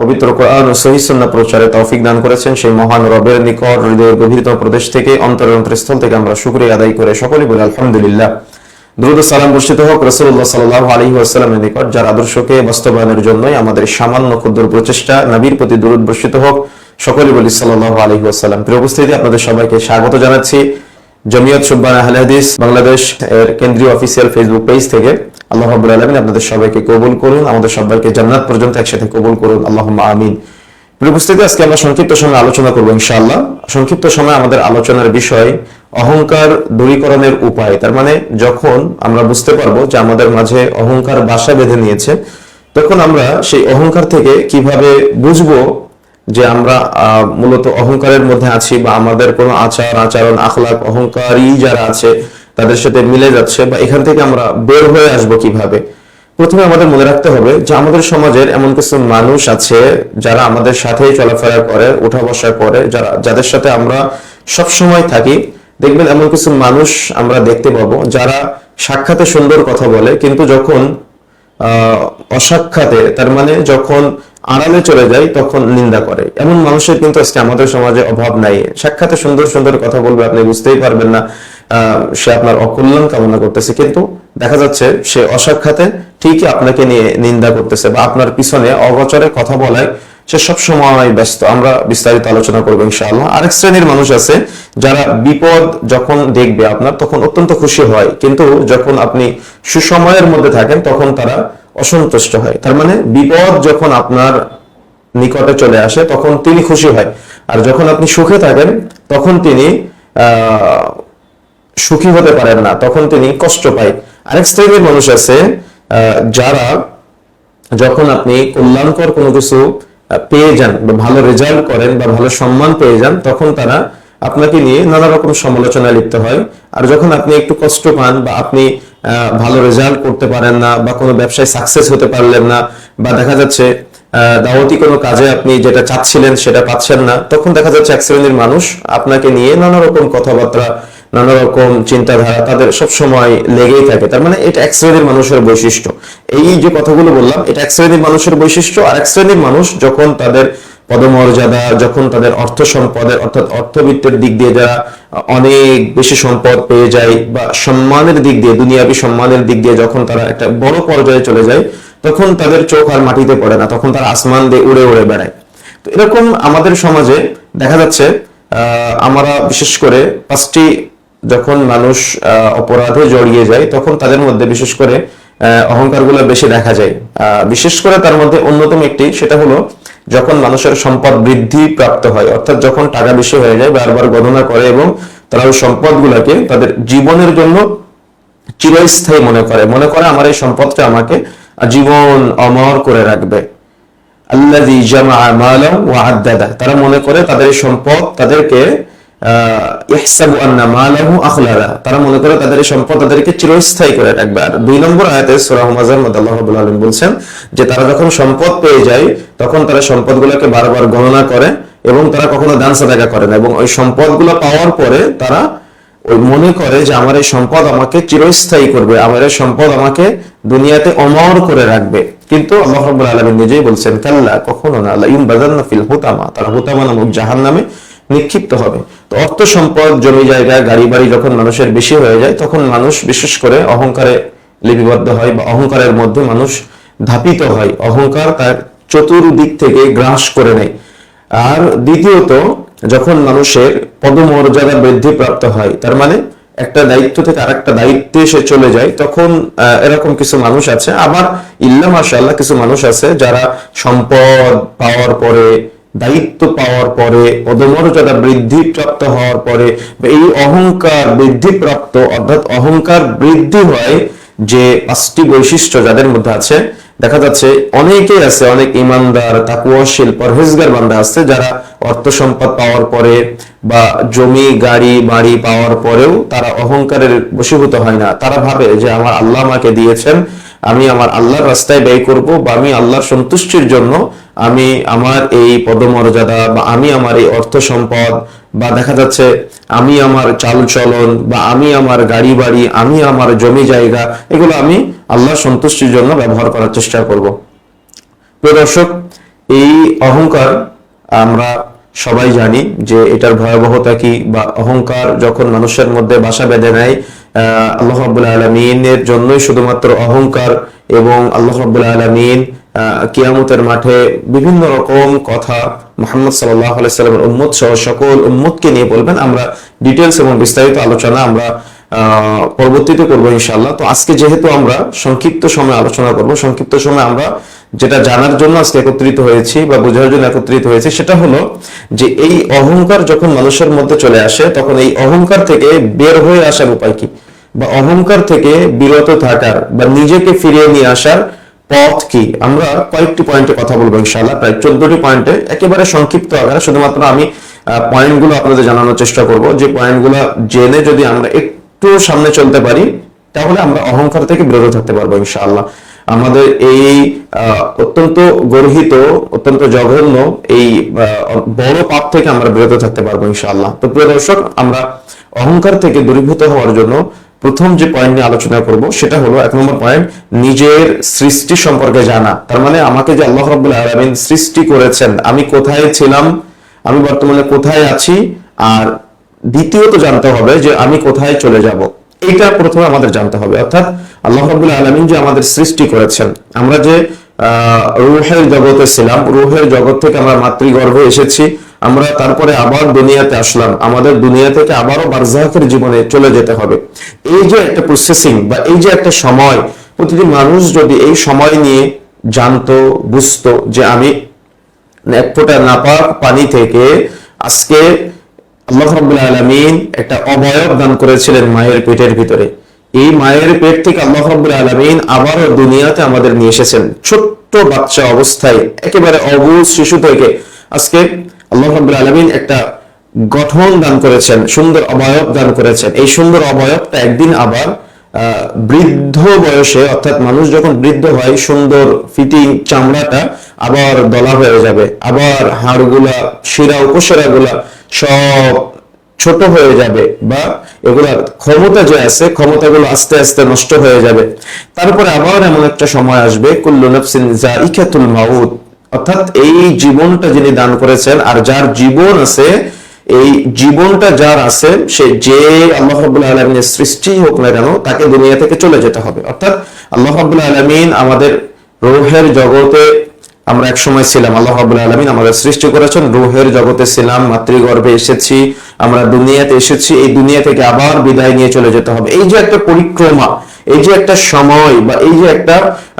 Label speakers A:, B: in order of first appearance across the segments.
A: পবিত্র কোরআন ও সহিসন্না প্রচারে তৌফিক দান করেছেন সেই মহান রবের নিকট হৃদয়ের গভীরতম প্রদেশ থেকে অন্তরের অন্তরস্থল থেকে আমরা শুক্রিয়া আদায় করে সকলে বলি আলহামদুলিল্লাহ। দ্রুত সালাম বর্ষিত হোক রসুল্লাহ সাল্লাহ আলী আসসালামের নিকট, যার আদর্শকে বাস্তবায়নের জন্যই আমাদের সামান্য ক্ষুদ্র প্রচেষ্টা নবীর প্রতি দূরত বর্ষিত হোক, সকলে বলি সাল্লাহ আলী আসসালাম প্রিয় উপস্থিতি, আপনাদের সবাইকে স্বাগত জানাচ্ছি জমিয়ত সুব্বান আহলে হাদিস বাংলাদেশ এর কেন্দ্রীয় অফিসিয়াল ফেসবুক পেজ থেকে। আল্লাহ আপনাদের সবাইকে কবুল করুন, আমাদের সবাইকে জান্নাত পর্যন্ত একসাথে কবুল করুন। আমিন। আজকে আমরা সংক্ষিপ্ত সময় আলোচনা ইনশাআল্লাহ। সংক্ষিপ্ত সময় আমাদের আলোচনার বিষয় অহংকার দূরীকরণের উপায়। তার মানে যখন আমরা বুঝতে পারব যে আমাদের মাঝে অহংকার বাসা বেঁধে নিয়েছে, তখন আমরা সেই অহংকার থেকে কীভাবে বুঝব যে আমরা মূলত অহংকারের মধ্যে আছি বা আমাদের কোনো আচার, আচরণ, আখলাক, অহংকারী যারা আছে তাদের সাথে মিলে যাচ্ছে বা এখান থেকে আমরা বের হয়ে আসব কীভাবে? প্রথমে আমাদের মনে রাখতে হবে যে আমাদের সমাজের এমন কিছু মানুষ আছে যারা আমাদের সাথেই চলাফেরা করে, ওঠা বসা করে, যারা, যাদের সাথে আমরা সব সময় থাকি। দেখবেন এমন কিছু মানুষ আমরা দেখতে পাবো যারা সাক্ষাতে সুন্দর কথা বলে, কিন্তু যখন অসাক্ষাতে, তার মানে যখন আড়ালে চলে যায়, তখন নিন্দা করে। এমন মানুষের কিন্তু আজকে আমাদের সমাজে অভাব নাই। সাক্ষাতে সুন্দর সুন্দর কথা বলবে আপনি বুঝতেই পারবেন না। সে আপনার অকল্যাণ কামনা করতেছে, কিন্তু দেখা যাচ্ছে সে অসাক্ষাতে ঠিকই আপনাকে নিয়ে নিন্দা করতেছে বা আপনার পিছনে অগচরে কথা বলায় সে সব সময় ব্যস্ত। আমরা বিস্তারিত আলোচনা করব ইনশাআল্লাহ। আরেক শ্রেণির মানুষ আছে, যারা বিপদ যখন দেখবে আপনার, তখন অত্যন্ত খুশি হয়। কিন্তু যখন আপনি সুসময়ের মধ্যে থাকেন, তখন তারা অসন্তুষ্ট হয়। তার মানে বিপদ যখন আপনার নিকটে চলে আসে, তখন তিনি খুশি হয়। আর যখন আপনি সুখে থাকেন, তখন তিনি সুখী হতে পারেন না, তখন তিনি কষ্ট পায়। আরেক শ্রেণির মানুষ আছে যারা যখন আপনি কল্যাণকর কোনো কিছু পেয়ে যান বা ভালো রেজাল্ট করেন বা ভালো সম্মান পেয়ে যান, তখন তারা আপনাকে নিয়ে নানা রকম সমালোচনায় লিপ্ত হয়। আর যখন আপনি একটু কষ্ট পান বা আপনি ভালো রেজাল্ট করতে পারেন না বা কোনো ব্যবসায় সাকসেস হতে পারলেন না বা দেখা যাচ্ছে দাওয়াতি কোনো কাজে আপনি যেটা চাচ্ছিলেন সেটা পাচ্ছেন না, তখন দেখা যাচ্ছে এক শ্রেণির মানুষ আপনাকে নিয়ে নানা রকম কথাবার্তা নানা রকম চিন্তাধারা তাদের সব সময় লেগেই থাকে। তার মানে এটা এক শ্রেণির মানুষের বৈশিষ্ট্য। এই যে কথাগুলো বললাম, এটা এক শ্রেণির মানুষের বৈশিষ্ট্য। আর এক শ্রেণির মানুষ যখন তাদের পদমর্যাদা, যখন তাদের অর্থ সম্পদের, অর্থাৎ অর্থবিত্তের দিক দিয়ে যারা অনেক বেশি সম্পদ পেয়ে যায় বা সম্মানের দিক দিয়ে, দুনিয়াবি সম্মানের দিক দিয়ে যখন তারা একটা বড় পর্যায়ে চলে যায়, তখন তাদের চোখ আর মাটিতে পড়ে না। তখন তারা আসমান দিয়ে উড়ে উড়ে বেড়ায়। তো এরকম আমাদের সমাজে দেখা যাচ্ছে আমরা বিশেষ করে পাঁচটি যখন মানুষ অপরাধে জড়িয়ে যায়, তখন তাদের মধ্যে বিশেষ করে অহংকারগুলো বেশি দেখা যায়। বিশেষ করে তার মধ্যে অন্যতম একটি, সেটা হলো যখন মানুষের সম্পদ বৃদ্ধি প্রাপ্ত হয়, অর্থাৎ যখন টাকা বেশি হয়ে যায়, বারবার গণনা করে এবং তারা ওই সম্পদগুলোকে তাদের জীবনের জন্য চিরস্থায়ী মনে করে। মনে করে আমার এই সম্পদটা আমাকে জীবন অমর করে রাখবে। আল্লাহ তারা মনে করে তাদের সম্পদ তাদেরকে তারা মনে করে তাদের সম্পদ তাদেরকে চিরস্থায়ী করে রাখবে। আর দুই নম্বর আল্লাহ বলছেন যে, তারা যখন সম্পদ পেয়ে যায়, তখন তারা সম্পদগুলোকে বারবার গণনা করে এবং তারা কখনো দান সাদাকা করে না। এবং ওই সম্পদগুলো পাওয়ার পরে তারা ওই মনে করে যে, আমার এই সম্পদ আমাকে চিরস্থায়ী করবে, আমার এই সম্পদ আমাকে দুনিয়াতে অমর করে রাখবে। কিন্তু আল্লাহ আলামিন নিজেই বলছেন, কাল্লা, কখনো না। লা ইউনবাযান্না ফিল হুতামা। তারা হুতামা নামক জাহান্নামে নিক্ষিপ্ত হবে। তো অর্থ সম্পদ, জমি জায়গা, গাড়ি বাড়ি যখন মানুষের বেশি হয়ে যায়, তখন মানুষ বিশেষ করে অহংকারে লিপিবদ্ধ হয় বা অহংকারের মধ্যে মানুষ ধাপিত হয়। অহংকার তার চতুর্দিক থেকে গ্রাস করে নেয়। আর দ্বিতীয়ত, যখন মানুষের পদমর্যাদা বৃদ্ধি প্রাপ্ত হয়, তার মানে একটা দায়িত্ব থেকে আরেকটা দায়িত্বে সে চলে যায়, তখন এরকম কিছু মানুষ আছে। আবার ইল্লা মাশাআল্লাহ কিছু মানুষ আছে যারা সম্পদ, পাওয়ার পরে দায়িত্ব পাওয়ার পরে পদমর্যাদা বৃদ্ধি প্রাপ্ত হওয়ার পরে এই অহংকার বৃদ্ধি প্রাপ্ত অর্থাৎ অহংকার বৃদ্ধি হয় যে পাঁচটি বৈশিষ্ট্য যাদের মধ্যে আছে, দেখা যাচ্ছে অনেকেই আছে, অনেক ইমানদার, তাকুয়াশীল, পরহেজগার বান্দা আছে, যারা অর্থ সম্পদ পাওয়ার পরে বা জমি, গাড়ি, বাড়ি পাওয়ার পরেও তারা অহংকারের বশীভূত হয় না। তারা ভাবে যে আমার আল্লাহ আমাকে দিয়েছেন, আমি আমার আল্লাহর রাস্তায় ব্যয় করব বা আমি আল্লাহর সন্তুষ্টির জন্য আমি আমার এই পদমর্যাদা বা আমি আমার এই অর্থ সম্পদ বা দেখা যাচ্ছে আমি আমার চাল চলন বা আমি আমার গাড়ি বাড়ি আমি আমার জমি জায়গা, এগুলো আমি আল্লাহ সন্তুষ্টির জন্য ব্যবহার করার চেষ্টা করব। প্রিয় দর্শক, এই অহংকার আমরা সবাই জানি যে এটার ভয়াবহতা কি বা অহংকার যখন মানুষের মধ্যে বাসা বেঁধে নেয় আল্লাহ রাব্বুল আলমিনের জন্যই শুধুমাত্র অহংকার এবং আল্লাহ রাব্বুল আলমিন কিয়ামতের মাঠে বিভিন্ন রকম কথা মোহাম্মদ আলাইসাল্লামের উম্মত সহ সকল উম্মতকে নিয়ে বলবেন। আমরা ডিটেলস এবং বিস্তারিত আলোচনা আমরা পরবর্তীতে করব ইনশাল্লাহ তো আজকে যেহেতু আমরা সংক্ষিপ্ত সময় আলোচনা করব, সংক্ষিপ্ত সময় আমরা যেটা জানার জন্য আজকে একত্রিত হয়েছি বা বোঝার জন্য একত্রিত হয়েছি, সেটা হলো যে এই অহংকার যখন মানুষের মধ্যে চলে আসে, তখন এই অহংকার থেকে বের হয়ে আসার উপায় কি? বা অহংকার থেকে বিরত থাকার বা নিজেকে ফিরিয়ে নিয়ে আসার পথ কি? আমরা কয়েকটি পয়েন্টে কথা বলব ইনশাআল্লাহ। প্রায় চোদ্দটি পয়েন্টে একেবারে সংক্ষিপ্ত আকারে শুধুমাত্র আমি পয়েন্টগুলো আপনাদের জানানোর চেষ্টা করব। যে পয়েন্টগুলো জেনে যদি আমরা একটু সামনে চলতে পারি, তাহলে আমরা অহংকার থেকে বিরত থাকতে পারব ইনশাআল্লাহ। আমাদের এই অত্যন্ত গর্হিত, অত্যন্ত জঘন্য এই বড় পাপ থেকে আমরা বিরত থাকতে পারব ইনশাআল্লাহ। তো প্রিয় দর্শক, আমরা অহংকার থেকে দূরীভূত হওয়ার জন্য প্রথম যে পয়েন্ট নিয়ে আলোচনা করব সেটা হলো এক নম্বর পয়েন্ট নিজের সৃষ্টি সম্পর্কে জানা। তার মানে আমাকে যে আল্লাহ রাব্বুল আলামিন সৃষ্টি করেছেন আমি কোথায় ছিলাম আমি বর্তমানে কোথায় আছি আর দ্বিতীয়ত জানতে হবে যে আমি কোথায় চলে যাব। এইটা প্রথমে আমাদের জানতে হবে। অর্থাৎ আল্লাহ রাব্বুল আলামিন যে আমাদের সৃষ্টি করেছেন আমরা যে আহ, রুহের জগতে ছিলাম রুহের জগৎ থেকে আমরা মাতৃগর্ভে এসেছি আমরা তারপরে আবার দুনিয়াতে আসলাম। আমাদের দুনিয়া থেকে আবারও বারজাহের জীবনে চলে যেতে হবে। এই যে একটা প্রসেসিং বা এই যে একটা সময়, প্রতিটি মানুষ যদি এই সময় নিয়ে জানতো, বুঝতো যে আমি এক ফোঁটা নাপাক পানি থেকে আজকে আল্লাহ রাব্বুল আলামিন একটা অবয়ব দান করেছিলেন মায়ের পেটের ভিতরে। এই মায়ের পেট থেকে আল্লাহ রাব্বুল আলামিন আবারও দুনিয়াতে আমাদের নিয়ে এসেছেন। ছোট্ট বাচ্চা অবস্থায়, একেবারে অবুজ শিশু থেকে আজকে আল্লাহ রাব্বুল আলামিন একটা গঠন দান করেছেন, সুন্দর অবয়ব দান করেছেন। এই সুন্দর অবয়বটা একদিন আবার বৃদ্ধ বয়সে, অর্থাৎ মানুষ যখন বৃদ্ধ হয়, সুন্দর ফিটিং চামড়াটা আবার দলা হয়ে যাবে। আবার হাড়গুলা, শিরা, উপশিরাগুলা সব ছোট হয়ে যাবে বা এগুলার ক্ষমতা যে আছে, ক্ষমতাগুলো আস্তে আস্তে নষ্ট হয়ে যাবে। তারপরে আবার এমন একটা সময় আসবে, কুল্লু নাফসিন জাইকাতুল মাউত। অর্থাৎ এই জীবনটা যিনি দান করেছেন আর যার জীবন আছে, এই জীবনটা যার আছে, সে যে আল্লাহ রাব্বুল আলামিনের সৃষ্টি হোক না কেন, তাকে দুনিয়া থেকে চলে যেতে হবে। অর্থাৎ আল্লাহ রাব্বুল আলামিন আমাদের রোহের জগতে আমরা এক সময় ছিলাম। আল্লাহ রাব্বুল আলামিন আমাদের সৃষ্টি করেছেন, রোহের জগতে ছিলাম, মাতৃগর্ভে এসেছি, আমরা দুনিয়াতে এসেছি, এই দুনিয়া থেকে আবার বিদায় নিয়ে চলে যেতে হবে। এই যে একটা পরিক্রমা, এই যে একটা সময় বা এই যে একটা,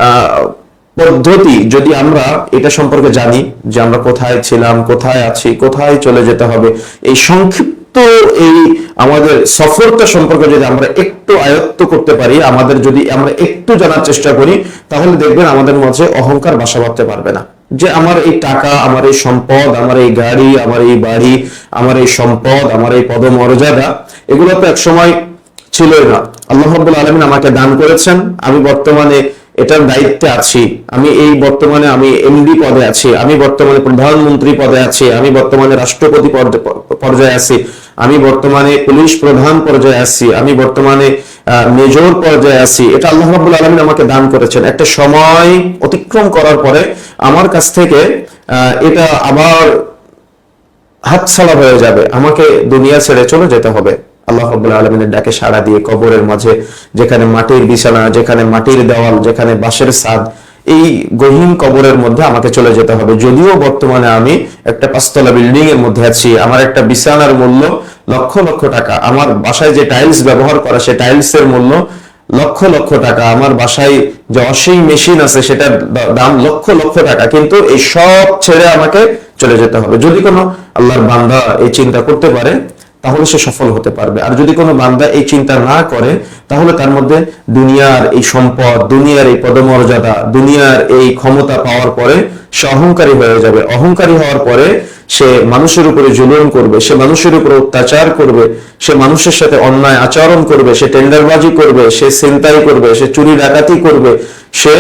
A: আহ পদ্ধতি যদি আমরা এটা সম্পর্কে জানি যে আমরা কোথায় ছিলাম, কোথায় আছি, কোথায় চলে যেতে হবে, এই সংক্ষিপ্ত এই আমাদের সফরটা সম্পর্কে যদি আমরা একটু আয়ত্ত করতে পারি, আমাদের যদি আমরা একটু জানার চেষ্টা করি, তাহলে দেখবেন আমাদের মাঝে অহংকার বাসা বাঁধতে পারবে না। যে আমার এই টাকা, আমার এই সম্পদ, আমার এই গাড়ি, আমার এই বাড়ি, আমার এই সম্পদ, আমার এই পদমর্যাদা, এগুলো তো একসময় ছিলই না। আল্লাহ রাব্বুল আলামিন আমাকে দান করেছেন। আমি বর্তমানে এটার দায়িত্বে আছি। আমি এই বর্তমানে আমি এমডি পদে আছি, আমি বর্তমানে প্রধানমন্ত্রী পদে আছি, আমি বর্তমানে রাষ্ট্রপতি পর্যায়ে- আছি, আমি বর্তমানে পুলিশ প্রধান পর্যায়ে আছি, আমি বর্তমানে মেজর পর্যায়ে আছি। এটা আল্লাহ রাব্বুল আলামিন আমাকে দান করেছেন। একটা সময় অতিক্রম করার পরে আমার কাছ থেকে এটা আবার হাতছাড়া হয়ে যাবে। আমাকে দুনিয়া ছেড়ে চলে যেতে হবে। আল্লাহ রাব্বুল আলামিনের ডাকে সাড়া দিয়ে কবরের মাঝে, যেখানে মাটির বিছানা, যেখানে মাটির দেওয়াল, যেখানে বাঁশের ছাদ, এই গহীন কবরের মধ্যে আমাকে চলে যেতে হবে। যদিও বর্তমানে আমি একটা পাঁচতলা বিল্ডিং এর মধ্যে আছি, আমার একটা বিছানার মূল্য লক্ষ লক্ষ টাকা। আমার বাসায় যে টাইলস ব্যবহার করা, সে টাইলস এর মূল্য লক্ষ লক্ষ টাকা। আমার বাসায় যে অসীম মেশিন আছে, সেটার দাম লক্ষ লক্ষ টাকা। কিন্তু এই সব ছেড়ে আমাকে চলে যেতে হবে। যদি কোনো আল্লাহর বান্ধা এই চিন্তা করতে পারে তাহলে সে সফল হতে পারবে। আর যদি কোনো বান্দা এই চিন্তা না করে, তাহলে তার মধ্যে দুনিয়ার এই সম্পদ, দুনিয়ার এই পদমর্যাদা, দুনিয়ার এই ক্ষমতা পাওয়ার পরে সে অহংকারী হয়ে যাবে। অহংকারী হওয়ার পরে সে মানুষের উপরে জুলুম করবে, সে মানুষের উপরে অত্যাচার করবে, সে মানুষের সাথে অন্যায় আচরণ করবে, সে টেন্ডারবাজি করবে, সে ছিনতাই করবে, সে চুরি ডাকাতি করবে, সে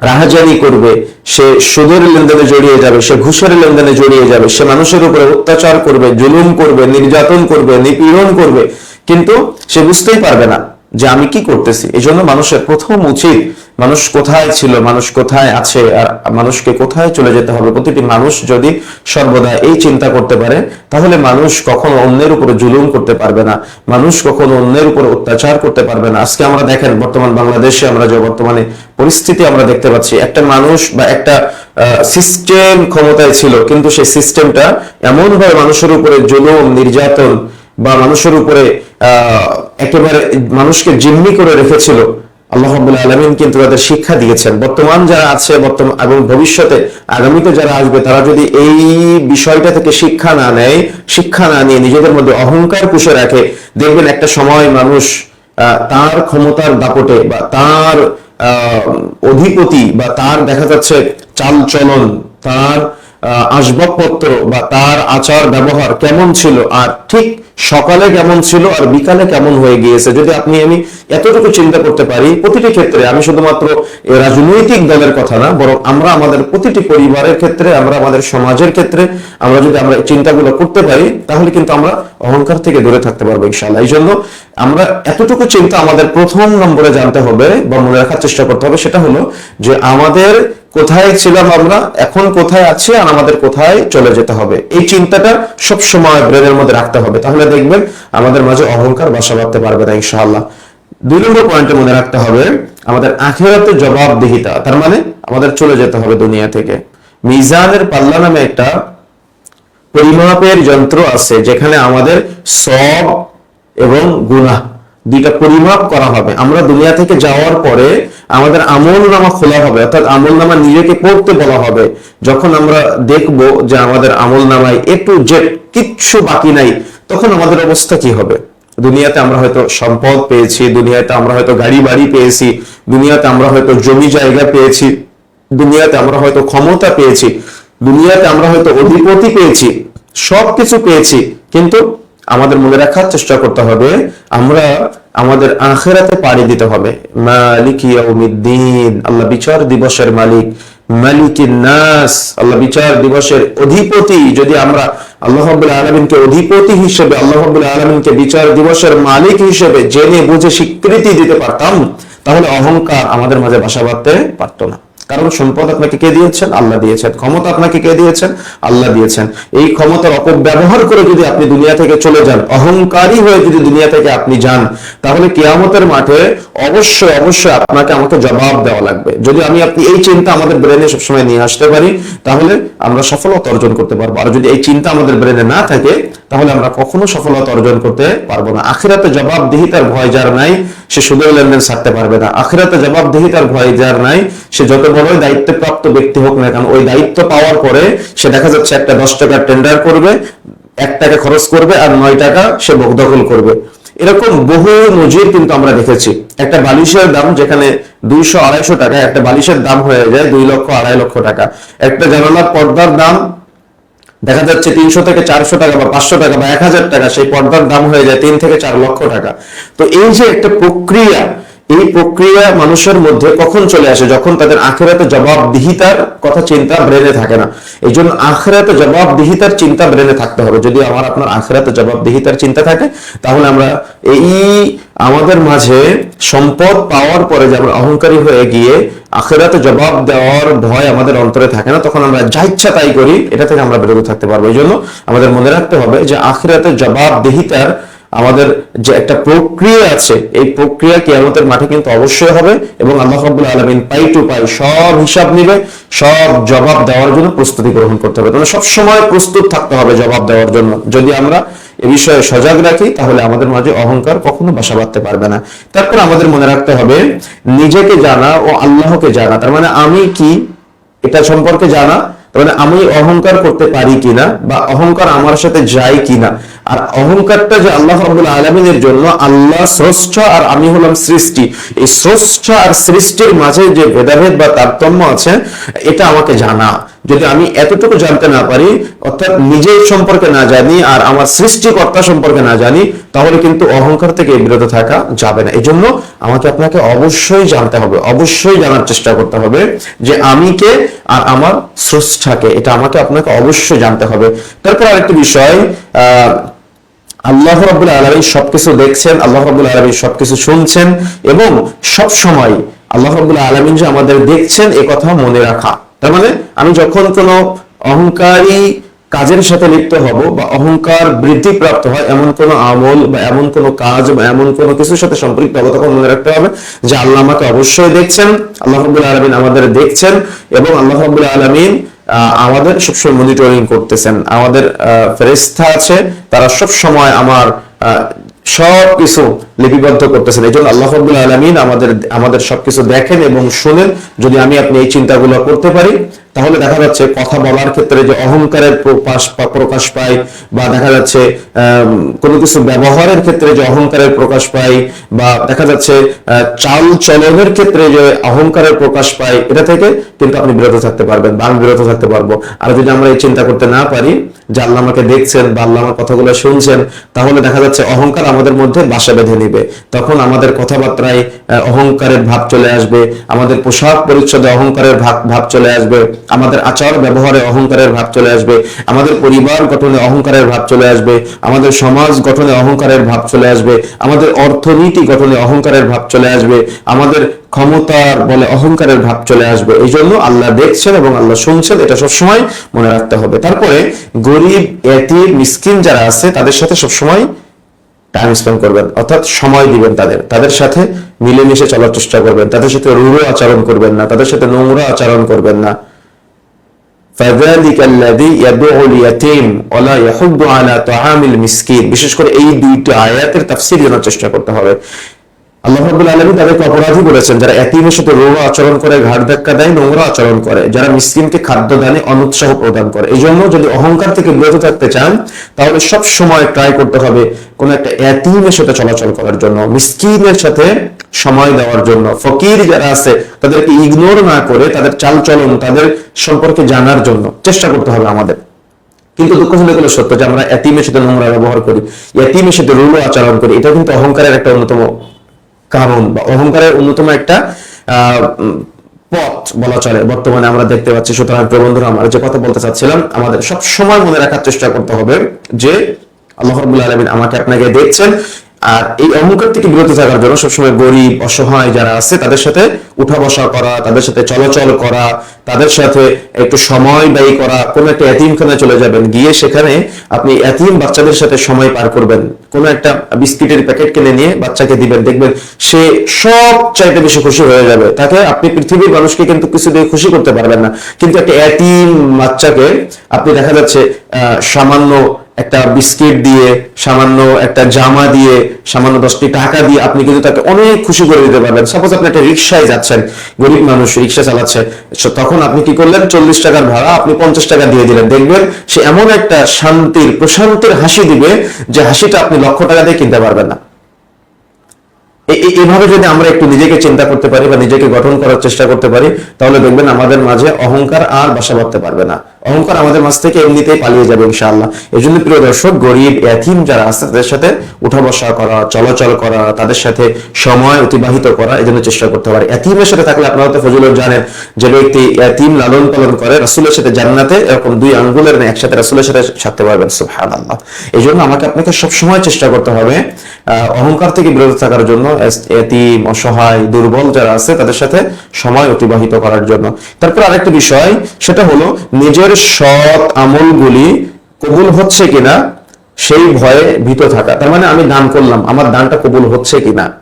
A: রাহাজানি করবে, সে সুদের লেনদেনে জড়িয়ে যাবে, সে ঘুষের লেনদেনে জড়িয়ে যাবে, সে মানুষের উপরে অত্যাচার করবে, জুলুম করবে, নির্যাতন করবে, নিপীড়ন করবে, কিন্তু সে বুঝতেই পারবে না। যে আমি কি করতেছি? এই জন্য মানুষের প্রথম উচিত, মানুষ কোথায় ছিল, মানুষ কোথায় আছে, আর মানুষকে কোথায় চলে যেতে হবে? প্রতিটি মানুষ যদি সর্বদা এই চিন্তা করতে পারে, তাহলে মানুষ কখনো অন্যের উপরে জুলুম করতে পারবে না। মানুষ কখনো অন্যের উপরে অত্যাচার করতে পারবে না। আজকে আমরা দেখেন, বর্তমান বাংলাদেশে আমরা যে বর্তমানে পরিস্থিতি আমরা দেখতে পাচ্ছি, একটা মানুষ বা একটা সিস্টেম ক্ষমতায় ছিল, কিন্তু সেই সিস্টেমটা এমন ভাবে মানুষের উপরে জুলুম, নির্যাতন বা মানুষের উপরে, আহ একেবারে মানুষকে জিম্মি করে রেখেছিল আল্লাহ আলামিন, কিন্তু তাদের শিক্ষা দিয়েছেন। বর্তমান যারা আছে, বর্তমান এবং ভবিষ্যতে আগামীতে যারা আসবে, তারা যদি এই বিষয়টা থেকে শিক্ষা না নেয়, শিক্ষা না নিয়ে নিজেদের মধ্যে অহংকার পুষে রাখে, দেখবেন একটা সময় মানুষ তার ক্ষমতার দাপটে বা তার অধিপতি বা তার দেখা যাচ্ছে চাল চলন তার আসবাবপত্র বা তার আচার ব্যবহার কেমন ছিল আর ঠিক সকালে কেমন ছিল আর বিকালে কেমন হয়ে গিয়েছে, যদি আপনি আমি এতটুকু চিন্তা করতে পারি, প্রতিটি ক্ষেত্রে আমি শুধুমাত্র রাজনৈতিক দলের কথা না, বরং আমরা আমাদের প্রতিটি পরিবারের ক্ষেত্রে, আমরা আমাদের সমাজের ক্ষেত্রে, আমরা যদি আমরা চিন্তাগুলো করতে পারি, তাহলে কিন্তু আমরা অহংকার থেকে দূরে থাকতে পারব ইনশাআল্লাহ। এই জন্য আমরা এতটুকু চিন্তা আমাদের প্রথম নম্বরে জানতে হবে বা মনে রাখার চেষ্টা করতে হবে, সেটা হলো যে আমাদের কোথায় ছিলাম আমরা এখন কোথায় আছি আর আমাদের কোথায় চলে যেতে হবে। এই চিন্তাটা সব সময় ব্রেনের মধ্যে রাখতে হবে। তাহলে দেখবেন আমাদের মাঝে অহংকার বাসা বাঁধতে পারবে না, ইনশাআল্লাহ। দুই নম্বর পয়েন্টে মনে রাখতে হবে, আমাদের আখেরাতে জবাবদিহিতা। তার মানে আমাদের চলে যেতে হবে দুনিয়া থেকে। মিজানের পাল্লা নামে একটা পরিমাপের যন্ত্র আছে, যেখানে আমাদের সব এবং গুনাহ দুইটা পরিমাপ করা হবে। আমরা দুনিয়া থেকে যাওয়ার পরে আমাদের আমল নামা খোলা হবে, অর্থাৎ আমল নামা নিজেকে পড়তে বলা হবে। যখন আমরা দেখব যে আমাদের আমল নামায় এ টু জেড কিচ্ছু বাকি নাই, তখন আমাদের অবস্থা কি হবে? দুনিয়াতে আমরা হয়তো সম্পদ পেয়েছি, দুনিয়াতে আমরা হয়তো গাড়ি বাড়ি পেয়েছি, দুনিয়াতে আমরা হয়তো জমি জায়গা পেয়েছি, দুনিয়াতে আমরা হয়তো ক্ষমতা পেয়েছি, দুনিয়াতে আমরা হয়তো অধিপতি পেয়েছি, সবকিছু পেয়েছি, কিন্তু আমাদের মনে রাখার চেষ্টা করতে হবে। আমরা আমাদের আখেরাতে পাড়ি দিতে হবে। মালিক আল্লাহ বিচার দিবসের মালিক। মালিকিন আল্লাহ বিচার দিবসের অধিপতি। যদি আমরা আল্লাহ রাব্বুল আলামিনকে অধিপতি হিসেবে, আল্লাহ রাব্বুল আলামিনকে বিচার দিবসের মালিক হিসেবে জেনে বুঝে স্বীকৃতি দিতে পারতাম, তাহলে অহংকার আমাদের মাঝে বাসা বাঁধতে পারতো না। কারণ সম্পদ আপনাকে কে দিয়েছেন? আল্লাহ দিয়েছেন। ক্ষমতা আপনাকে কে দিয়েছেন? আল্লাহ দিয়েছেন। এই ক্ষমতার অপব্যবহার করে যদি আপনি দুনিয়া থেকে চলে যান, অহংকারী হয়ে যদি দুনিয়া থেকে আপনি যান, তাহলে কিয়ামতের মাঠে অবশ্যই অবশ্যই আপনাকে আমাকে জবাব দেওয়া লাগবে। যদি আমি আপনি এই চিন্তা আমাদের ব্রেনে সবসময় নিয়ে আসতে পারি, তাহলে আমরা সফলতা অর্জন করতে পারব। আর যদি এই চিন্তা আমাদের ব্রেনে না থাকে, তাহলে আমরা কখনো সফলতা অর্জন করতে পারব না। আখিরাতে জবাবদিহিতার ভয় যার নাই, সে শুধু লেনদেন ছাড়তে পারবে না। আখিরাতে জবাবদিহিতার ভয় যার নাই, সে যত বড়ই দায়িত্বপ্রাপ্ত ব্যক্তি হোক না কেন, ওই দায়িত্ব পাওয়ার পরে সে দেখা যাচ্ছে একটা দশ টাকার টেন্ডার করবে, এক টাকা খরচ করবে আর নয় টাকা সে দখল করবে। এরকম বহু নজির কিন্তু আমরা দেখেছি। একটা বালিশের দাম যেখানে দুইশো, আড়াইশো টাকা, একটা বালিশের দাম হয়ে যায় দুই লক্ষ, আড়াই লক্ষ টাকা। একটা জানালার পর্দার দাম দেখা যাচ্ছে তিনশো থেকে চারশো টাকা বা পাঁচশো টাকা বা এক হাজার টাকা, সেই পর্দার দাম হয়ে যায় তিন থেকে চার লক্ষ টাকা। তো এই যে একটা প্রক্রিয়া এই প্রক্রিয়া মানুষের মধ্যে কখন চলে আসে? যখন তাদের আখেরাতে জবাবদিহিতার কথা চিন্তা ব্রেনে থাকে না। এই জন্য আখেরাতে জবাবদিহিতার চিন্তা ব্রেনে থাকতে হবে। যদি আমার আপনার আখেরাতে জবাবদিহিতার চিন্তা থাকে, তাহলে আমরা এই আমাদের মাঝে সম্পদ পাওয়ার পরে যে আমরা অহংকারী হয়ে গিয়ে আখেরাতে জবাব দেওয়ার ভয় আমাদের অন্তরে থাকে না, তখন আমরা যা ইচ্ছা তাই করি, এটা থেকে আমরা বিরত থাকতে পারব। এই জন্য আমাদের মনে রাখতে হবে যে আখেরাতে জবাবদিহিতার আমাদের যে একটা প্রক্রিয়া আছে, এই প্রক্রিয়া কি কিয়ামতের মাঠে কিন্তু অবশ্যই হবে এবং আল্লাহ রাব্বুল আলামিন পাই টু পাই সব হিসাব নিবে, সব জবাব দেওয়ার জন্য প্রস্তুতি গ্রহণ করতে হবে। তাহলে সব সময় প্রস্তুত থাকতে হবে জবাব দেওয়ার জন্য। যদি আমরা এ বিষয়ে সজাগ রাখি, তাহলে আমাদের মাঝে অহংকার কখনো বাসা বাঁধতে পারবে না। তারপর আমাদের মনে রাখতে হবে, নিজেকে জানা ও আল্লাহকে জানা, তার মানে আমি কি, এটা সম্পর্কে জানা, তার মানে আমি অহংকার করতে পারি কিনা বা অহংকার আমার সাথে যায় কিনা আর অহংকারটা যে আল্লাহ রাব্বুল আলামিনের জন্য, আল্লাহ স্রষ্টা আর আমি হলাম সৃষ্টি। এই স্রষ্টা আর সৃষ্টির মাঝে যে ভেদাভেদ বা তারতম্য আছে, এটা আমাকে জানা। যদি আমি এতটুকু জানতে না পারি, অর্থাৎ নিজের সম্পর্কে না জানি আর আমার সৃষ্টিকর্তা সম্পর্কে না জানি, তাহলে কিন্তু অহংকার থেকে বিরত থাকা যাবে না। এই জন্য আমাকে আপনাকে অবশ্যই জানতে হবে, অবশ্যই জানার চেষ্টা করতে হবে যে আমি কে আর আমার স্রষ্টাকে এটা আমাকে আপনাকে অবশ্যই জানতে হবে। তারপর আরেকটি বিষয়, আহ আল্লাহ রাব্বুল আলামিন সবকিছু দেখছেন, আল্লাহ রাব্বুল আলামিন সবকিছু শুনছেন এবং সব সময় আল্লাহ রাব্বুল আলামিন যে আমাদের দেখছেন, এ কথা মনে রাখা। তার মানে আমি যখন কোনো অহংকারী কাজের সাথে লিপ্ত হব বা অহংকার বৃদ্ধি প্রাপ্ত হয়, এমন কোনো আমল বা এমন কোনো কাজ বা এমন কোনো কিছুর সাথে সম্পৃক্ত হব, তখন মনে রাখতে হবে যে আল্লাহ আমাকে অবশ্যই দেখছেন, আল্লাহ রাব্বুল আলামিন আমাদের দেখছেন এবং আল্লাহ রাব্বুল আলামিন আমাদের সবসময় মনিটরিং করতেছেন। আমাদের ফেরেস্তা আছে তারা সব সময় আমার আহ, সবকিছু লিপিবদ্ধ করতেছেন। এই জন্য আল্লাহ আলামিন আমাদের আমাদের সবকিছু দেখেন এবং শোনেন। যদি আমি আপনি এই চিন্তাগুলো করতে পারি তাহলে দেখা যাচ্ছে কথা বলার ক্ষেত্রে যে অহংকারের প্রকাশ প্রকাশ পায় বা দেখা যাচ্ছে কোনো কিছু ব্যবহারের ক্ষেত্রে যে অহংকারের প্রকাশ পায় বা দেখা যাচ্ছে চাল চলনের ক্ষেত্রে যে অহংকারের প্রকাশ পায়, এটা থেকে কিন্তু আপনি বিরত থাকতে পারবেন বা আমি বিরত থাকতে পারব। আর যদি আমরা এই চিন্তা করতে না পারি যে আল্লাহ আমাকে দেখছেন বা আল্লাহ আমার কথাগুলো শুনছেন, তাহলে দেখা যাচ্ছে অহংকার আমাদের মধ্যে বাসা বেঁধে নিবে। তখন আমাদের কথাবার্তায় অহংকারের ভাব চলে আসবে, আমাদের পোশাক পরিচ্ছদে অহংকারের ভাব ভাব চলে আসবে, আমাদের আচার ব্যবহারে অহংকারের ভাব চলে আসবে, আমাদের পরিবার গঠনে অহংকারের ভাব চলে আসবে, আমাদের সমাজ গঠনে অহংকারের ভাব চলে আসবে, আমাদের অর্থনীতি গঠনে অহংকারের ভাব চলে আসবে, আমাদের ক্ষমতার বলে অহংকারের ভাব চলে আসবে। এই জন্য আল্লাহ দেখছেন এবং আল্লাহ শুনছেন, এটা সবসময় মনে রাখতে হবে। তারপরে গরিব এতি মিসকিন যারা আছে, তাদের সাথে সবসময় টাইম স্পেন্ড করবেন। অর্থাৎ সময় দিবেন তাদের। তাদের সাথে মিলেমিশে চলার চেষ্টা করবেন। তাদের সাথে রুড়ো আচরণ করবেন না। তাদের সাথে নোংরা আচরণ করবেন না। বিশেষ করে এই দুইটা আয়াতের তাফসির জানার চেষ্টা করতে হবে। আলামিন তাদেরকে অপরাধী বলেছেন, যারা রোগ আচরণ করে, ঘাট ধাক্কা দেয়, নোংরা আচরণ করে, যারা খাদ্য দানে অনুৎসাহ প্রদান করে। এই জন্য যদি অহংকার থেকে বিরত থাকতে চান, তাহলে সব সময় ট্রাই করতে হবে একটা সাথে চলাচল করার জন্য, মিসকিনের সাথে সময় দেওয়ার জন্য। ফকির যারা আছে, তাদেরকে ইগনোর না করে তাদের চালচলন, তাদের সম্পর্কে জানার জন্য চেষ্টা করতে হবে আমাদের। কিন্তু দুঃখজনক হলো সত্য যে আমরা এতিমের সাথে নোংরা ব্যবহার করি, এতিমের সাথে রুলো আচরণ করি এটা কিন্তু অহংকারের একটা অন্যতম কারণ বা অহংকারের অন্যতম একটা পথ বলা চলে। বর্তমানে আমরা দেখতে পাচ্ছি সুতরাং প্রিয় বন্ধুরা আমরা যে কথা বলতে চাচ্ছিলাম, আমাদের সব সময় মনে রাখার চেষ্টা করতে হবে যে আল্লাহ আলমিন আলামিন আমাকে আপনাকে দেখছেন আর এই অহংকার থেকে বিরত থাকার জন্য সবসময় গরিব অসহায় যারা আছে তাদের সাথে উঠা বসা করা তাদের সাথে চলাচল করা তাদের সাথে একটু সময় ব্যয় করা কোন একটা এতিমখানায় চলে যাবেন গিয়ে সেখানে আপনি এতিম বাচ্চাদের সাথে সময় পার করবেন। কোন একটা বিস্কিটের প্যাকেট কিনে নিয়ে বাচ্চাকে দিবেন দেখবেন সে সব চাইতে বেশি খুশি হয়ে যাবে। তাকে আপনি পৃথিবীর মানুষকে কিন্তু কিছু দিয়ে খুশি করতে পারবেন না। কিন্তু একটা এতিম বাচ্চাকে আপনি দেখা যাচ্ছে আহ, সামান্য একটা বিস্কিট দিয়ে, সামান্য একটা জামা দিয়ে, সামান্য দশটি টাকা দিয়ে আপনি কিন্তু তাকে অনেক খুশি করে দিতে পারবেন। সাপোজ আপনি একটা রিক্সায় যাচ্ছেন, গরিব মানুষ রিক্সা চালাচ্ছে তখন আপনি কি করলেন? চল্লিশ টাকার ভাড়া আপনি পঞ্চাশ টাকা দিয়ে দিলেন। দেখবেন সে এমন একটা শান্তির, প্রশান্তির হাসি দিবে যে হাসিটা আপনি লক্ষ টাকা দিয়ে কিনতে পারবেন না। এ- এ- এভাবে যদি আমরা একটু নিজেকে চিন্তা করতে পারি বা নিজেকে গঠন করার চেষ্টা করতে পারি, তাহলে দেখবেন আমাদের মাঝে অহংকার আর বাসা বাঁধতে পারবে না। অহংকার আমাদের মাঝ থেকে এমনিতেই পালিয়ে যাবে ইনশাআল্লাহ। এই জন্য প্রিয় দর্শক, গরিব এথিম যারা আছে, তাদের সাথে উঠা বসা করা, চলাচল করা, তাদের সাথে সময় অতিবাহিত করা, এই জন্য চেষ্টা করতে পারে এথিমের সাথে থাকলে আপনারা তো ফজলুল জানেন যে ব্যক্তি এথিম লালন পালন করে, রাসূলের সাথে জান্নাতে এরকম দুই আঙ্গুলের একসাথে রাসূলের সাথে থাকতে পারবেন, সুবহানাল্লাহ। এই জন্য আমাকে আপনাকে সবসময় চেষ্টা করতে হবে অহংকার থেকে বিরত থাকার জন্য এতিম অসহায়, দুর্বল যারা আছে, তাদের সাথে সময় অতিবাহিত করার জন্য। তারপর আরেকটা বিষয়, সেটা হলো নিজের সৎ আমলগুলি কবুল হচ্ছে কিনা, সেই ভয়ে ভীত থাকা। তার মানে আমি দান করলাম, আমার দানটা কবুল হচ্ছে কিনা?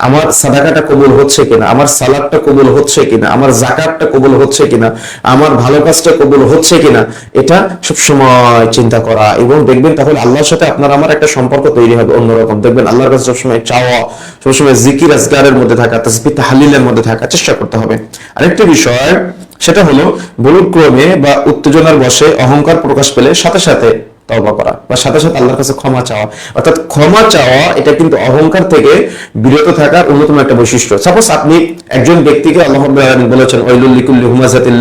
A: আমার সাদাকাটা কবুল হচ্ছে কিনা? আমার সালাদটা কবুল হচ্ছে কিনা? আমার জাকাতটা কবুল হচ্ছে কিনা? আমার ভালো কাজটা কবুল হচ্ছে কিনা? এটা সবসময় চিন্তা করা এবং দেখবেন তাহলে আল্লাহর সাথে আপনার আমার একটা সম্পর্ক তৈরি হবে অন্যরকম। দেখবেন আল্লাহর কাছে সবসময় চাওয়া সবসময় জিকির, আজগারের মধ্যে থাকা, তাসবিহ, তাহলিলের মধ্যে থাকা, চেষ্টা করতে হবে। আরেকটি বিষয় সেটা হলো ভুলক্রমে বা উত্তেজনার বসে অহংকার প্রকাশ পেলে সাথে সাথে তওবা করা বা সাথে সাথে আল্লাহর কাছে ক্ষমা চাওয়া। অর্থাৎ ক্ষমা চাওয়া, এটা কিন্তু অহংকার থেকে বিরত থাকার অন্যতম একটা বৈশিষ্ট্য। সাপোজ আপনি একজন ব্যক্তিকে আল্লাহ বলেছেন ওয়াইলুল লিকুল্লি হুমাজাতিল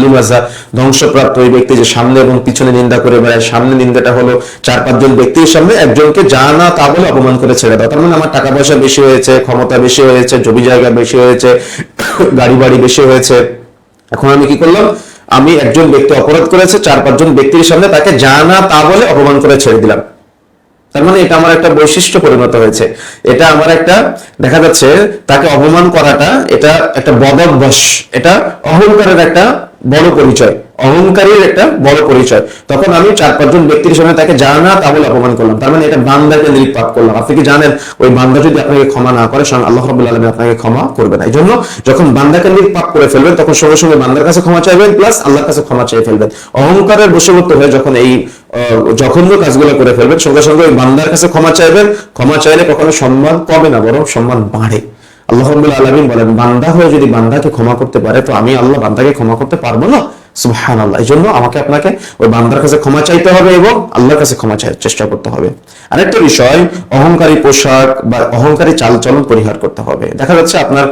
A: ধ্বংসপ্রাপ্ত ওই ব্যক্তি যে সামনে এবং পিছনে নিন্দা করে বেড়ায়। সামনে নিন্দাটা হলো চার পাঁচজন ব্যক্তির সামনে একজনকে যা না তা বলে অপমান করে ছেড়ে দেওয়া। তার মানে আমার টাকা পয়সা বেশি হয়েছে, ক্ষমতা বেশি হয়েছে, জমি জায়গা বেশি হয়েছে, গাড়ি বাড়ি বেশি হয়েছে। এখন আমি কি করলাম? আমি একজন ব্যক্তি অপরাধ করেছে, চার পাঁচজন ব্যক্তির সামনে তাকে জানা তা বলে অপমান করে ছেড়ে দিলাম। তার মানে এটা আমার একটা বৈশিষ্ট্য পরিণত হয়েছে। এটা আমার একটা, দেখা যাচ্ছে তাকে অপমান করাটা, এটা একটা বদ অভ্যাস এটা অহংকারের একটা বড় পরিচয়। অহংকারীর একটা বড় পরিচয়। তখন আমি চার পাঁচজন ব্যক্তির সামনে তাকে জানা তা বলে অপমান করলাম। তার মানে এটা বান্দাকে নির্পাপ করলাম। আপনি কি জানেন, ওই বান্দা যদি আপনাকে ক্ষমা না করে, স্বয়ং আল্লাহ রাব্বুল আলামিন আপনাকে ক্ষমা করবে না। এই জন্য যখন বান্দাকে নির্পাপ করে ফেলবেন, তখন সঙ্গে সঙ্গে বান্দার কাছে ক্ষমা চাইবেন, প্লাস আল্লাহর কাছে ক্ষমা চেয়ে ফেলবেন। অহংকারের বশবর্তী হয়ে যখন এই জঘন্য কাজগুলো করে ফেলবেন, সঙ্গে সঙ্গে ওই বান্দার কাছে ক্ষমা চাইবেন। ক্ষমা চাইলে কখনো সম্মান কমে না, বরং সম্মান বাড়ে। আল্লাহ রাব্বুল আলামিন বলেন, বান্দা হয়ে যদি বান্দাকে ক্ষমা করতে পারে, তো আমি আল্লাহ বান্দাকে ক্ষমা করতে পারব না। সুবহান আল্লাহ এই জন্য আমাকে আপনাকে ওই বান্দার কাছে ক্ষমা চাইতে হবে এবং আল্লাহর কাছে ক্ষমা চেষ্টা করতে হবে। আরেকটা বিষয়, অহংকারী পোশাক বা অহংকারী চালচলন পরিহার করতে হবে। দেখা যাচ্ছে আপনার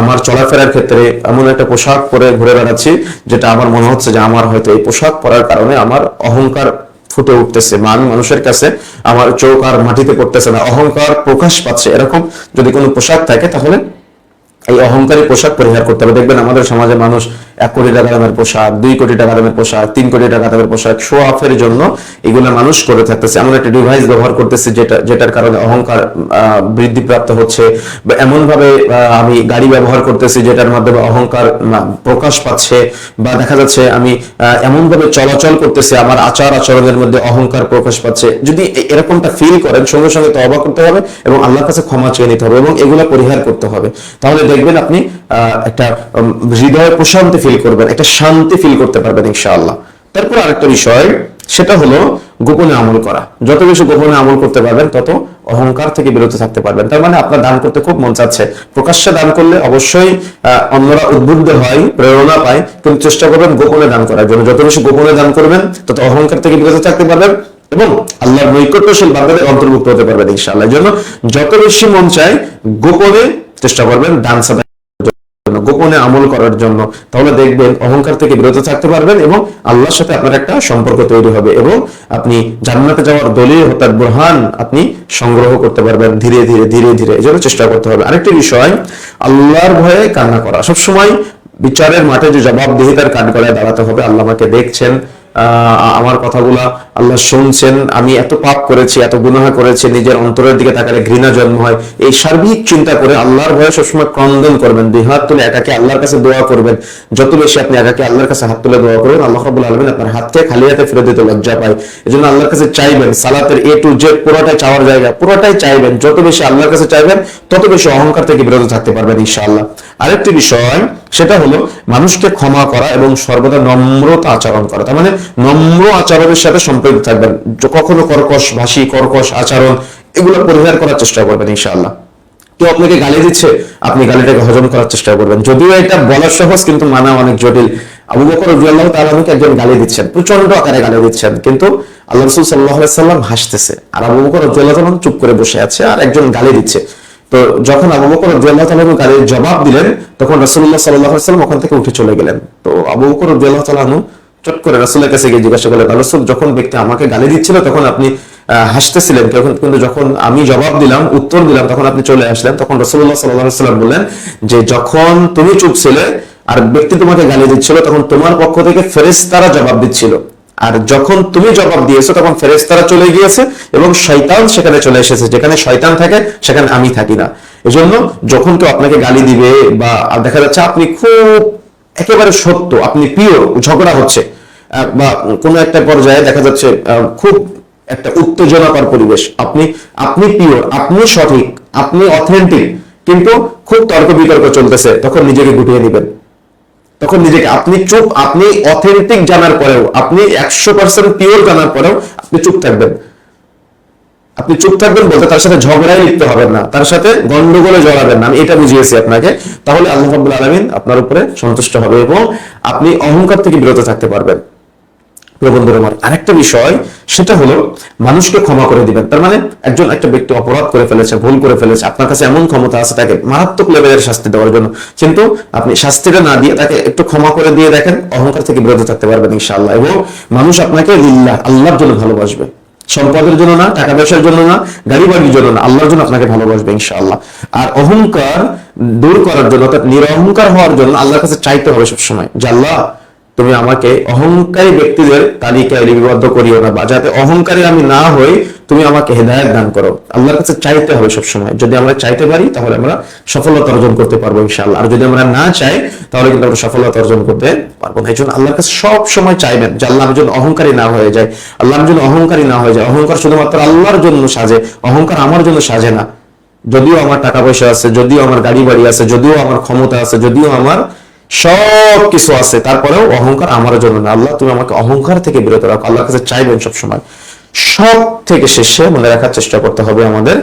A: আমার চলাফেরার ক্ষেত্রে এমন একটা পোশাক পরে ঘুরে বেড়াচ্ছি, যেটা আমার মনে হচ্ছে যে আমার হয়তো এই পোশাক পরার কারণে আমার অহংকার ফুটে উঠতেছে আমি মানুষের কাছে আমার চোখ আর মাটিতে পড়তেছে না। অহংকার প্রকাশ পাচ্ছে। এরকম যদি কোনো পোশাক থাকে, তাহলে এই অহংকারী পোশাক পরিহার করতে হবে। দেখবেন আমাদের সমাজে মানুষ এক কোটি টাকা দামের পোশাক, দুই কোটি টাকা দামের পোশাক, তিন কোটি টাকা দামের পোশাক শো অফের জন্য এগুলো মানুষ করে থাকতেছে। এমন একটা ডিভাইস ব্যবহার করতেছে যেটা, যেটার কারণে অহংকার বৃদ্ধিপ্রাপ্ত হচ্ছে। বা এমন ভাবে আমি গাড়ি ব্যবহার করতেছি যেটার মাধ্যমে অহংকার প্রকাশ পাচ্ছে বা দেখা যাচ্ছে আমি এমন ভাবে চলাচল করতেছি, আমার আচার আচরণের মধ্যে অহংকার প্রকাশ পাচ্ছে। যদি এরকমটা ফিল করেন, সঙ্গে সঙ্গে তবা করতে হবে এবং আল্লাহর কাছে ক্ষমা চেয়ে নিতে হবে এবং এগুলো পরিহার করতে হবে। তাহলে দেখবেন আপনি একটা হৃদয়ে প্রশান্তি ফিল করবেন, একটা শান্তি ফিল করতে পারবেন ইনশাআল্লাহ। তারপর আরেকটা বিষয়, সেটা হলো গোপনে আমল করা। যত বেশি গোপনে আমল করতে পারবেন, তত অহংকার থেকে বিরত থাকতে পারবেন। তার মানে আপনার দান করতে খুব মন চাচ্ছে। প্রকাশ্যে দান করলে অবশ্যই অন্যরা উদ্বুদ্ধ হয়, প্রেরণা পায়, কিন্তু চেষ্টা করবেন গোপনে দান করার জন্য। যত বেশি গোপনে দান করবেন, তত অহংকার থেকে বিরত থাকতে পারবেন এবং আল্লাহর নৈকট্যশীল বান্দাদের অন্তর্ভুক্ত হতে পারবেন ইনশাআল্লাহ। জন্য যত বেশি মন চায়, গোপনে চেষ্টা করবেন, দান সাদা গোপনে আমল করার জন্য, তাহলে দেখবেন অহংকার থেকে বিরত থাকতে পারবেন এবং আল্লাহর সাথে আপনার একটা সম্পর্ক তৈরি হবে এবং আপনি জান্নাতে যাওয়ার দলীয় হতার ব্রহান আপনি সংগ্রহ করতে পারবেন ধীরে ধীরে ধীরে ধীরে। এই চেষ্টা করতে হবে। আরেকটি বিষয়, আল্লাহর ভয়ে কান্না করা। সবসময় বিচারের মাঠে যে জবাবদিহিতার কাঠ গলায় দাঁড়াতে হবে, আল্লাহ আমাকে দেখছেন আমার কথাগুলা আল্লাহ শুনছেন, আমি এত পাপ করেছি, এত গুনাহ করেছি, নিজের অন্তরের দিকে তাকালে ঘৃণা জন্ম হয়। এই সার্বিক চিন্তা করে আল্লাহর ভয়ে সবসময় ক্রন্দন করবেন, দুই হাত তুলে একাকে আল্লাহর কাছে দোয়া করবেন। যত বেশি আপনি একাকে আল্লাহর কাছে হাত তুলে দোয়া করবেন আল্লাহ রাব্বুল আলামিন আপনার হাতকে খালি হাতে ফিরে দিতে লজ্জা পায়। এজন্য আল্লাহর কাছে চাইবেন, সালাতের এ টু জেড পুরোটাই চাওয়ার জায়গা, পুরোটাই চাইবেন। যত বেশি আল্লাহর কাছে চাইবেন, তত বেশি অহংকার থেকে বিরত থাকতে পারবেন, ইনশাআল্লাহ। আরেকটি বিষয়, সেটা হলো, মানুষকে ক্ষমা করা এবং সর্বদা নম্রতা আচরণ করা। তার মানে নম্র আচরণের সাথে সম্পৃক্ত থাকবেন। কখনো কর্কশ ভাষী কর্কশ আচরণ, এগুলো পরিহার করার চেষ্টা করবেন ইনশাআল্লাহ। কেউ আপনাকে গালি দিচ্ছে, আপনি গালিটাকে হজম করার চেষ্টা করবেন। যদিও এটা বলা সহজ, কিন্তু মানা অনেক জটিল। আবু বকর রাদিয়াল্লাহু তাআলা আনহুকে একজন গালি দিচ্ছেন প্রচণ্ড আকারে গালি দিচ্ছেন, কিন্তু আল্লাহ রাসূল সাল্লাল্লাহু আলাইহি সাল্লাম হাসতেছে। আর আবু বকর রাদিয়াল্লাহু তাআলা চুপ করে বসে আছে আর একজন গালি দিচ্ছে। তো যখন আবু বকর রাদিয়াল্লাহু তাআলা গালির জবাব দিলেন, তখন রাসূলুল্লাহ সাল্লাল্লাহু আলাইহি সাল্লাম ওখান থেকে উঠে চলে গেলেন। তো আবু বকর রাদিয়াল্লাহু তাআলা চট করে রাসূলের কাছে গিয়ে জিজ্ঞাসা করলেন রাসূল, যখন ব্যক্তি আমাকে গালি দিচ্ছিল, তখন আপনি হাসতেছিলেন। তখন কিন্তু যখন আমি জবাব দিলাম, উত্তর দিলাম, তখন আপনি চলে আসলেন। তখন রসুল্লাহ সাল্লাম বললেন যে, যখন তুমি চুপ ছিলে আর ব্যক্তি তোমাকে গালি দিচ্ছিল, তখন তোমার পক্ষ থেকে ফেরেশতারা জবাব দিচ্ছিল। আর যখন তুমি জবাব দিয়েছ, তখন ফেরেশতারা চলে গিয়েছে এবং শয়তান সেখানে চলে এসেছে। যেখানে শয়তান থাকে, সেখানে আমি থাকি না। এজন্য যখন কেউ আপনাকে গালি দিবে বা দেখা যাচ্ছে আপনি খুব একেবারে সত্য, আপনি পিওর ঝগড়া হচ্ছে। বা কোনো একটা পর্যায়ে দেখা যাচ্ছে খুব একটা উত্তেজনাকর পরিবেশ। আপনি আপনি পিওর আপনি সঠিক, আপনি অথেন্টিক কিন্তু খুব তর্ক বিতর্ক চলতেছে, তখন নিজেকে গুটিয়ে দিবেন তখন নিজেকে, আপনি চুপ, আপনি অথেন্টিক জানার পরেও, আপনি একশো পার্সেন্ট পিওর জানার পরেও আপনি চুপ থাকবেন। আপনি চুপ থাকবেন বলতে তার সাথে ঝগড়ায় লিপ্ত হবেন না। তার সাথে গন্ডগোলে জড়াবেন না। আমি এটা বুঝিয়েছি আপনাকে। তাহলে আল্লাহ রাব্বুল আলামিন আপনার উপরে সন্তুষ্ট হবে এবং আপনি অহংকার থেকে বিরত থাকতে পারবেন। প্রিয় বন্ধুরা আরেকটা বিষয়, সেটা হলো মানুষকে ক্ষমা করে দিবেন। তার মানে একজন একটা ব্যক্তি অপরাধ করে ফেলেছে, ভুল করে ফেলেছে, আপনার কাছে এমন ক্ষমতা আছে তাকে মারাত্মক লেভেলের শাস্তি দেওয়ার জন্য। কিন্তু আপনি শাস্তিটা না দিয়ে তাকে একটু ক্ষমা করে দিয়ে দেখেন, অহংকার থেকে বিরত থাকতে পারবেন ইনশাআল্লাহ। এবং মানুষ আপনাকে লিল্লাহ, আল্লাহর জন্য ভালোবাসবে। সম্পদের জন্য না, টাকা পয়সার জন্য না, গাড়ি বাড়ির জন্য না, আল্লাহর জন্য আপনাকে ভালোবাসবে ইনশাল্লাহ আর অহংকার দূর করার জন্য অর্থাৎ নিরহংকার হওয়ার জন্য আল্লাহর কাছে চাইতে হবে সবসময়। যে আল্লাহ তুমি আমাকে অহংকারী ব্যক্তিদের তালিকায় লিপিবদ্ধ করিও না বা যাতে অহংকারী আমি না হই, তুমি আমাকে হেদায়ত দান করো। আল্লাহর কাছে চাইতে হবে সবসময়। যদি আমরা চাইতে পারি, তাহলে আমরা সফলতা অর্জন করতে পারব ইনশাআল্লাহ। আর যদি আমরা না চাই, তাহলে কিন্তু আমরা সফলতা অর্জন করতে পারব না। এই জন্য আল্লাহর কাছে সব সময় চাইবেন যে আল্লাহ জন্য অহংকারী না হয়ে যায়, আল্লাহ জন্য অহংকারী না হয়ে যায়। অহংকার শুধুমাত্র আল্লাহর জন্য সাজে, অহংকার আমার জন্য সাজে না। যদিও আমার টাকা পয়সা আছে, যদিও আমার গাড়ি বাড়ি আছে, যদিও আমার ক্ষমতা আছে, যদিও আমার সব কিছু আছে। তারপরেও অহংকার আমার জন্য না। আল্লাহ, তুমি আমাকে অহংকার থেকে বিরত রাখো। আল্লাহর কাছে চাইবেন সবসময়। সব থেকে শেষে মনে রাখার চেষ্টা করতে হবে আমাদের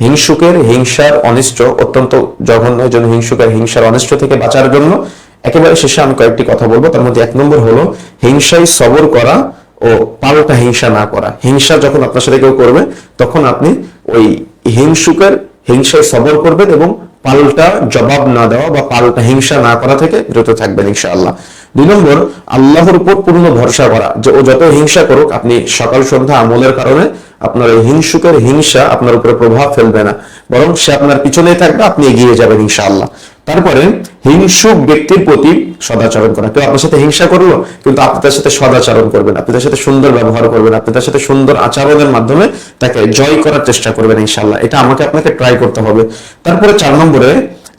A: হিংসুকের হিংসার অনিষ্ট, অত্যন্ত জঘন্য জন্য হিংসুকের হিংসার অনিষ্ট থেকে বাঁচার জন্য। একেবারে শেষে আমি কয়েকটি কথা বলব। তার মধ্যে এক নম্বর হলো, হিংসায় সবর করা ও পাল্টা হিংসা না করা। হিংসা যখন আপনার সাথে কেউ করবে, তখন আপনি ওই হিংসুকের হিংসায় সবর করবেন এবং পাল্টা জবাব না দেওয়া বা পাল্টা হিংসা না করা থেকে বিরত থাকবেন ইনশাআল্লাহ। দুই নম্বর, আল্লাহর উপর পূর্ণ ভরসা করা। যে ও যত হিংসা করুক, আপনি সকাল সন্ধ্যা আমলের কারণে আপনার এই হিংসুকের হিংসা আপনার উপরে প্রভাব ফেলবে না। বরং সে আপনার পিছনেই থাকবে, আপনি এগিয়ে যাবেন ইনশাআল্লাহ। তারপরে হিংসুক ব্যক্তির প্রতি সদাচরণ করা। কেউ আপনার সাথে হিংসা করল, কিন্তু আপনি তার সাথে সদাচরণ করবেন, আপনি তার সাথে সুন্দর ব্যবহার করবেন, আপনি তার সাথে সুন্দর আচরণের মাধ্যমে তাকে জয় করার চেষ্টা করবেন ইনশাল্লাহ এটা আমাকে আপনাকে ট্রাই করতে হবে। তারপরে চার নম্বরে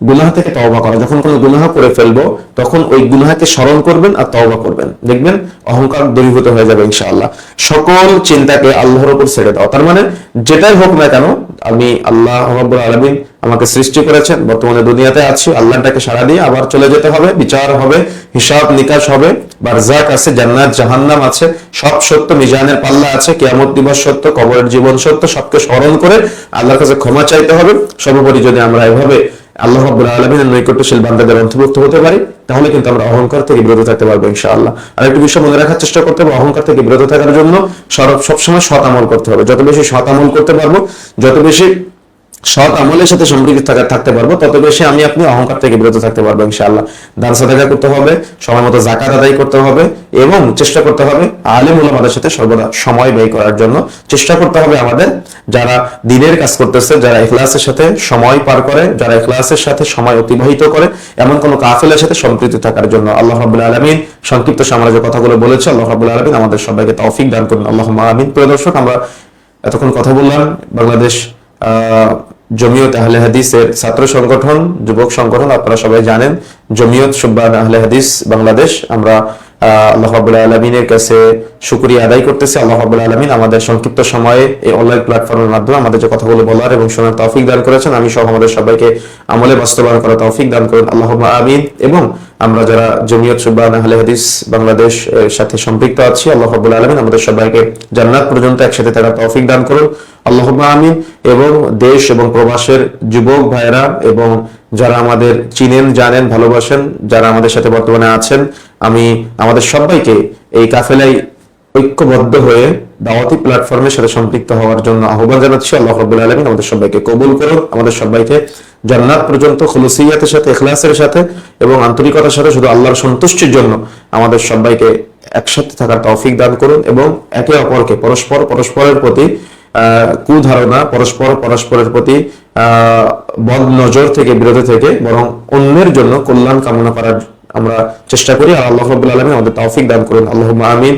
A: গুনাহ থেকে তওবা করা। যখন কোনো গুনাহ করে ফেলব, তখন ওই গুনাহকে স্মরণ করবেন আর তওবা করবেন। দেখবেন অহংকার দূরীভূত হয়ে যাবে, ইনশাআল্লাহ। সকল চিন্তাকে আল্লাহর উপর ছেড়ে দাও। তার মানে যেটাই হোক না কেন, আমি আল্লাহ রাব্বুল আলামিন আমাকে সৃষ্টি করেছেন। বর্তমানে দুনিয়াতে আছি, আল্লাহটাকে সারা দিয়ে আবার চলে যেতে হবে, বিচার হবে, হিসাব নিকাশ হবে বারজাক আছে, জান্নাত, জাহান্নাম আছে, সব সত্য, মিজানের পাল্লা আছে, কিয়ামত দিবস সত্য, কবরের জীবন সত্য, সবকে স্মরণ করে আল্লাহর কাছে ক্ষমা চাইতে হবে। সর্বোপরি যদি আমরা এভাবে আল্লাহ রাব্বুল আলামিনের নৈকট্যশীল বান্দাদের অন্তর্ভুক্ত হতে পারি, তাহলে কিন্তু আমরা অহংকার থেকে বিরত থাকতে পারব ইনশাআল্লাহ। আর একটু বিষয় মনে রাখার চেষ্টা করতে হবে, অহংকার থেকে বিরত থাকার জন্য সরব সবসময় সৎ আমল করতে হবে। যত বেশি সৎ আমল করতে পারব, যত বেশি সৎ আমলের সাথে সম্পৃক্ত থাকা থাকতে পারব তত বেশি আমি আপনি অহংকার থেকে বিরত থাকতে পারব, ইনশাআল্লাহ। দান সাদাকা করতে হবে, সময় মতো জাকাত আদায় করতে হবে, এবং চেষ্টা করতে হবে আলেম ওলামাদের সাথে সর্বদা সময় ব্যয় করার জন্য। চেষ্টা করতে হবে আমাদের যারা দিনের কাজ করতেছে, যারা ইখলাসের সাথে সময় পার করে, যারা ইখলাসের সাথে সময় অতিবাহিত করে, এমন কোন কাফেলের সাথে সম্পৃক্ত থাকার জন্য। আল্লাহ রাব্বুল আলামিন সংক্ষিপ্ত সামরাজ্য কথাগুলো বলেছে, আল্লাহ রাব্বুল আলামিন আমাদের সবাইকে তৌফিক দান করুন। আল্লাহ আমিন। প্রিয় দর্শক, আমরা এতক্ষণ কথা বললাম, বাংলাদেশ, আহ জমিয়ত আহলে হাদিসের ছাত্র সংগঠন, যুবক সংগঠন, আপনারা সবাই জানেন, জমিয়ত সুব্বান আহলে হাদিস বাংলাদেশ। আমরা আল্লাহ আবুল্লাহ আলমিনের কাছে সুক্রিয়া আদায় করতেছি। আল্লাহ আবুল্লাহ আলমিন আমাদের সংক্ষিপ্ত সময়ে এই অনলাইন প্ল্যাটফর্মের মাধ্যমে আমাদের যে কথাগুলো বলার এবং শোনার তৌফিক দান করেছেন। আমি সহ আমাদের সবাইকে আমলে বাস্তবায়ন করার তৌফিক দান করেন। আল্লাহ আমিন। এবং আমরা যারা জমিয়ত সুবান আহলে হাদিস বাংলাদেশ সাথে সম্পৃক্ত আছি, আল্লাহ হাবুল আলমিন আমাদের সবাইকে জান্নাত পর্যন্ত একসাথে তারা তৌফিক দান করুন। আল্লাহ আমিন। এবং দেশ এবং প্রবাসের যুবক ভাইরা এবং যারা আমাদের চিনেন, জানেন, ভালোবাসেন, যারা আমাদের সাথে বর্তমানে আছেন, আমি, আমাদের সবাইকে এই কাফেলাই ঐক্যবদ্ধ হয়ে দাওয়াতি প্ল্যাটফর্মের সাথে সম্পৃক্ত হওয়ার জন্য আহ্বান জানাচ্ছি। আল্লাহ রাব্বুল আলামিন আমাদের সবাইকে কবুল করুন আমাদের সবাইকে জান্নাত পর্যন্ত খুলুসিয়াতের সাথে, ইখলাসের সাথে এবং আন্তরিকতার সাথে শুধু আল্লাহর সন্তুষ্টির জন্য আমাদের সবাইকে একসাথে থাকার তৌফিক দান করুন এবং একে অপরকে পরস্পর, পরস্পরের প্রতি কুধারণা, পরস্পর, পরস্পরের প্রতি বদ নজর থেকে বিরত থেকে বরং অন্যের জন্য কল্যাণ কামনা করার আমরা চেষ্টা করি। আর আল্লাহ রবুল আলমী আমাদের তৌফিক দান করুন। আল্লাহ আমিন।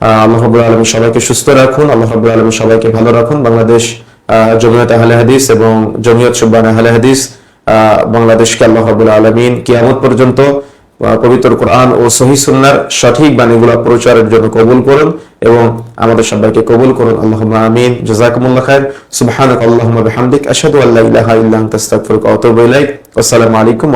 A: আল্লাহ রবুল আলমী সবাইকে সুস্থ রাখুন, আল্লাহ রবুল আলমী সবাইকে ভালো রাখুন। বাংলাদেশ জমিয়ত আহলে হাদিস এবং জমিয়ত সুব্বান আহলে হাদিস বাংলাদেশকে আল্লাহ রবুল আলমিন কিয়ামত পর্যন্ত পবিত্র কোরআন ও সহি সুন্নার সঠিক বাণীগুলো প্রচারের জন্য কবুল করুন এবং আমাদের সবাইকে কবুল করুন। আল্লাহ আমিন। জাজাকুমুল্লাহ খায়ের সুবহানাক আল্লাহুম্মা বিহামদিক। আশহাদু আল্লা ইলাহা ইল্লা আনতা, আস্তাগফিরুকা আসসালামু আলাইকুম